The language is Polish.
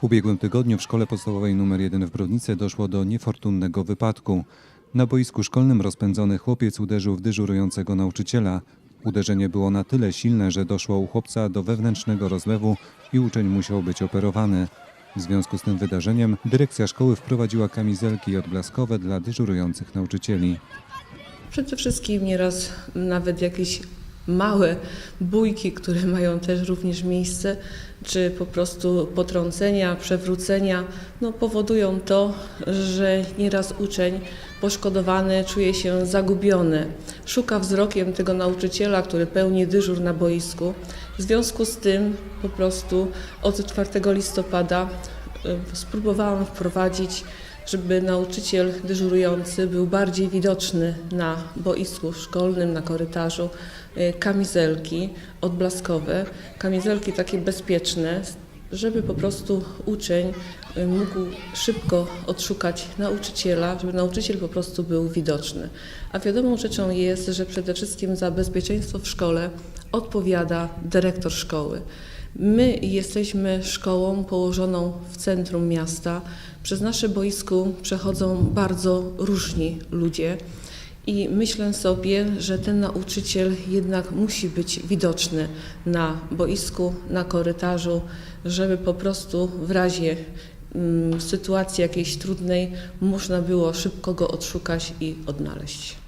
W ubiegłym tygodniu w szkole podstawowej nr 1 w Brodnicy doszło do niefortunnego wypadku. Na boisku szkolnym rozpędzony chłopiec uderzył w dyżurującego nauczyciela. Uderzenie było na tyle silne, że doszło u chłopca do wewnętrznego rozlewu i uczeń musiał być operowany. W związku z tym wydarzeniem dyrekcja szkoły wprowadziła kamizelki odblaskowe dla dyżurujących nauczycieli. Przede wszystkim nieraz nawet jakieś małe bójki, które mają też również miejsce, czy po prostu potrącenia, przewrócenia, no powodują to, że nieraz uczeń poszkodowany czuje się zagubiony. Szuka wzrokiem tego nauczyciela, który pełni dyżur na boisku. W związku z tym po prostu od 4 listopada y, spróbowałam wprowadzić żeby nauczyciel dyżurujący był bardziej widoczny na boisku szkolnym, na korytarzu, y, kamizelki odblaskowe, kamizelki takie bezpieczne, żeby po prostu uczeń y, mógł szybko odszukać nauczyciela, żeby nauczyciel po prostu był widoczny. A wiadomą rzeczą jest, że przede wszystkim za bezpieczeństwo w szkole odpowiada dyrektor szkoły. My jesteśmy szkołą położoną w centrum miasta. Przez nasze boisku przechodzą bardzo różni ludzie i myślę sobie, że ten nauczyciel jednak musi być widoczny na boisku, na korytarzu, żeby po prostu w razie mm, sytuacji jakiejś trudnej można było szybko go odszukać i odnaleźć.